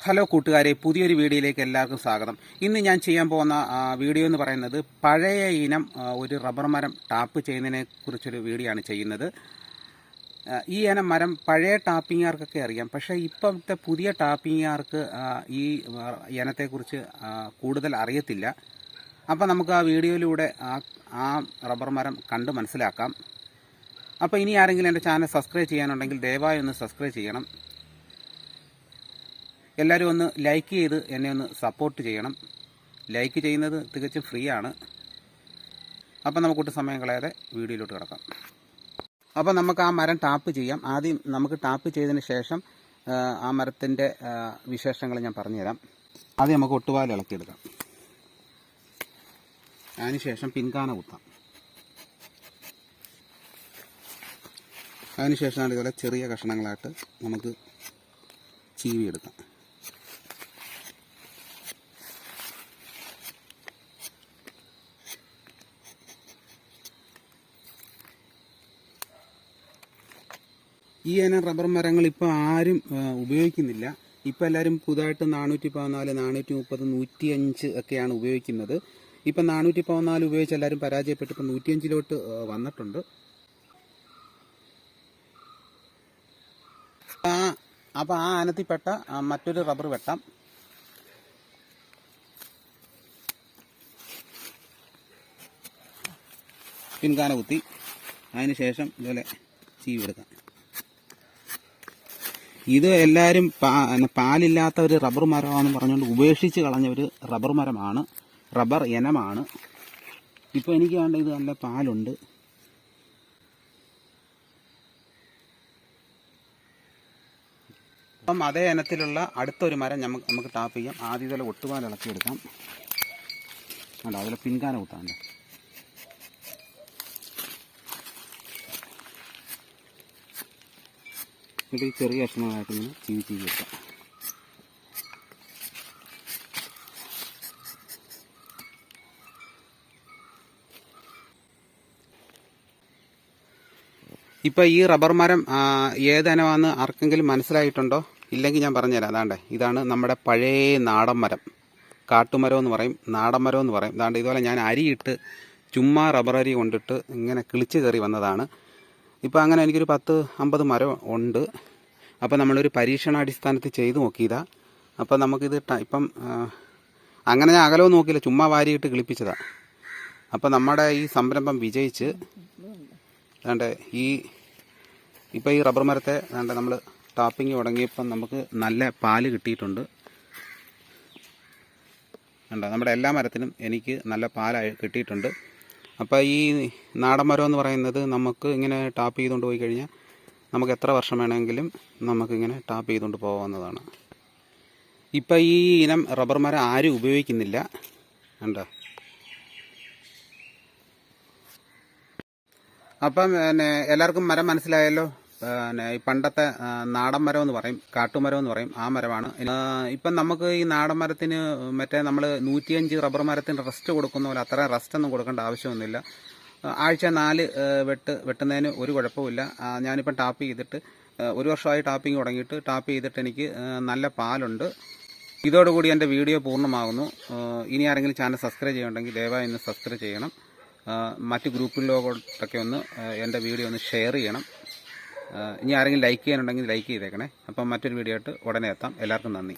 Hello കൂട്ടുകാരെ പുതിയൊരു വീഡിയോയിലേക്ക് എല്ലാവർക്കും സ്വാഗതം. ഇന്ന് ഞാൻ ചെയ്യാൻ പോകുന്ന വീഡിയോ എന്ന് പറയുന്നത് പഴയ ഇനം ഒരു റബ്ബർ മരം ടാപ്പ് ചെയ്യുന്നതിനെ കുറിച്ചൊരു വീഡിയോ ആണ് ചെയ്യുന്നത്. ഈ ഇനം മരം പഴയ ടാപ്പിങ്ങുകാർക്കൊക്കെ അറിയാം. പക്ഷേ ഇപ്പോഴത്തെ പുതിയ ടാപ്പിങ്ങുകാർക്ക് ഈ ഇനത്തെക്കുറിച്ച് കൂടുതൽ അറിയത്തില്ല. അപ്പോൾ നമുക്ക് ആ വീഡിയോയിലൂടെ ആ ആ റബ്ബർ മരം കണ്ട് മനസ്സിലാക്കാം. അപ്പോൾ ഇനി ആരെങ്കിലും എന്റെ ചാനൽ സബ്സ്ക്രൈബ് ചെയ്യാനുണ്ടെങ്കിൽ ദയവായി ഒന്ന് സബ്സ്ക്രൈബ് ചെയ്യണം. എല്ലാവരും ഒന്ന് ലൈക്ക് ചെയ്ത് എന്നെ ഒന്ന് സപ്പോർട്ട് ചെയ്യണം. ലൈക്ക് ചെയ്യുന്നത് തികച്ചും ഫ്രീ ആണ്. അപ്പം നമുക്കൊട്ട് സമയം കളയാതെ വീഡിയോയിലോട്ട് കിടക്കാം. അപ്പോൾ നമുക്ക് ആ മരം ടാപ്പ് ചെയ്യാം. ആദ്യം നമുക്ക് ടാപ്പ് ചെയ്തതിന് ശേഷം ആ, മരത്തിന്റെ വിശേഷങ്ങൾ ഞാൻ പറഞ്ഞുതരാം. ആദ്യം നമുക്ക് ഒട്ടുപാൽ ഇളക്കിയെടുക്കാം. അതിനുശേഷം പിൻകാന കുത്താം. അതിനുശേഷമാണ് ഇതുപോലെ ചെറിയ കഷ്ണങ്ങളായിട്ട് നമുക്ക് ചീവിയെടുക്കാം. ഈ ഇനം റബ്ബർ മരങ്ങൾ ഇപ്പോൾ ആരും ഉപയോഗിക്കുന്നില്ല. ഇപ്പോൾ എല്ലാവരും പുതുതായിട്ട് നാനൂറ്റി പതിനാല് നാനൂറ്റി മുപ്പത് നൂറ്റി അഞ്ച് ഒക്കെയാണ് ഉപയോഗിക്കുന്നത്. ഇപ്പം നാനൂറ്റി പതിനാല് ഉപയോഗിച്ച് എല്ലാവരും പരാജയപ്പെട്ട് ഇപ്പം നൂറ്റിയഞ്ചിലോട്ട് വന്നിട്ടുണ്ട്. ആ അപ്പോൾ ആ അനത്തിൽപ്പെട്ട മറ്റൊരു റബ്ബർ വെട്ടാം. പിൻകാന കുത്തി. അതിന് ശേഷം ഇതുപോലെ ചീവി എടുക്കാം. ഇത് എല്ലാവരും പാലില്ലാത്ത ഒരു റബ്ബർ മരമാണെന്ന് പറഞ്ഞുകൊണ്ട് ഉപേക്ഷിച്ച് കളഞ്ഞ ഒരു റബ്ബർ മരമാണ്. റബ്ബർ ഇനമാണ്. ഇപ്പോൾ എനിക്ക് വേണ്ട ഇത് നല്ല പാലുണ്ട്. അപ്പം അതേ ഇനത്തിലുള്ള അടുത്തൊരു മരം നമുക്ക് നമുക്ക് ടാപ്പ് ചെയ്യാം. ആദ്യം ഇതിൽ ഒട്ടുപാൽ ഇളക്കിയെടുക്കാം. അല്ല അതിൽ പിൻകാന കുത്താണ്ട് എന്നിട്ട് ഈ ചെറിയ കഷ്ണങ്ങളായിട്ട് ഇങ്ങനെ ചീവി ചീവി എടുക്കാം ഇപ്പോൾ ഈ റബ്ബർ മരം ഏതനവാന്ന് ആർക്കെങ്കിലും മനസ്സിലായിട്ടുണ്ടോ? ഇല്ലെങ്കിൽ ഞാൻ പറഞ്ഞുതരാം. അതാണ്ട് ഇതാണ് നമ്മുടെ പഴയ നാടൻ മരം. കാട്ടുമരം എന്ന് പറയും നാടൻ മരം എന്ന് പറയും. അതാണ്ട് ഇതുപോലെ ഞാൻ അരിയിട്ട് ചുമ്മാ റബ്ബർ അരി കൊണ്ടിട്ട് ഇങ്ങനെ കിളിച്ച് കയറി വന്നതാണ്. ഇപ്പം അങ്ങനെ എനിക്കൊരു പത്ത് അമ്പത് മരം ഉണ്ട്. അപ്പോൾ നമ്മളൊരു പരീക്ഷണാടിസ്ഥാനത്തിൽ ചെയ്ത് നോക്കിയതാ. അപ്പോൾ നമുക്കിത് ഇപ്പം അങ്ങനെ ഞാൻ അകലവും നോക്കിയില്ല. ചുമ്മാ വാരിയിട്ട് കിളിപ്പിച്ചതാണ് അപ്പോൾ നമ്മുടെ ഈ സംരംഭം വിജയിച്ച് വേണ്ട ഈ ഇപ്പോൾ ഈ റബ്ബർ മരത്തെ വേണ്ട നമ്മൾ ടാപ്പിങ് തുടങ്ങിയപ്പം നമുക്ക് നല്ല പാൽ കിട്ടിയിട്ടുണ്ട്. വേണ്ട നമ്മുടെ എല്ലാ മരത്തിനും എനിക്ക് നല്ല പാലായി കിട്ടിയിട്ടുണ്ട്. അപ്പോൾ ഈ നാടൻ മരം എന്ന് പറയുന്നത് നമുക്ക് ഇങ്ങനെ ടാപ്പ് ചെയ്തുകൊണ്ട് പോയി കഴിഞ്ഞാൽ നമുക്ക് എത്ര വർഷം വേണമെങ്കിലും നമുക്കിങ്ങനെ ടാപ്പ് ചെയ്തുകൊണ്ട് പോകാവുന്നതാണ്. ഇപ്പം ഈ ഇനം റബ്ബർ മരം ആരും ഉപയോഗിക്കുന്നില്ല. കണ്ടോ? അപ്പം പിന്നെ എല്ലാവർക്കും മരം മനസ്സിലായല്ലോ? പിന്നെ പണ്ടത്തെ നാടൻ മരം എന്ന് പറയും കാട്ടുമരം എന്ന് പറയും ആ മരമാണ്. ഇപ്പം നമുക്ക് ഈ നാടൻ മരത്തിന് മറ്റേ നമ്മൾ നൂറ്റിയഞ്ച് റബ്ബർ മരത്തിന് റെസ്റ്റ് കൊടുക്കുന്ന പോലെ അത്ര റെസ്റ്റ് ഒന്നും കൊടുക്കേണ്ട ആവശ്യമൊന്നുമില്ല. ആഴ്ച നാല് വെട്ട് വെട്ടുന്നതിന് ഒരു കുഴപ്പമില്ല ഞാനിപ്പം ടാപ്പ് ചെയ്തിട്ട് ഒരു വർഷമായി ടാപ്പിംഗ് തുടങ്ങിയിട്ട് ടാപ്പ് ചെയ്തിട്ട് എനിക്ക് നല്ല പാലുണ്ട്. ഇതോടുകൂടി എന്റെ വീഡിയോ പൂർണമാകുന്നു. ഇനി ആരെങ്കിലും ചാനൽ സബ്സ്ക്രൈബ് ചെയ്യുന്നുണ്ടെങ്കിൽ ദയവായി ഒന്ന് സബ്സ്ക്രൈബ് ചെയ്യണം. മറ്റ് ഗ്രൂപ്പിലോട്ടൊക്കെ ഒന്ന് എന്റെ വീഡിയോ ഒന്ന് ഷെയർ ചെയ്യണം. ഇനി ആരെങ്കിലും ലൈക്ക് ചെയ്യാനുണ്ടെങ്കിൽ ലൈക്ക് ചെയ്തേക്കണേ. അപ്പം മറ്റൊരു വീഡിയോ ആയിട്ട് ഉടനെ എത്താം. എല്ലാവർക്കും നന്ദി.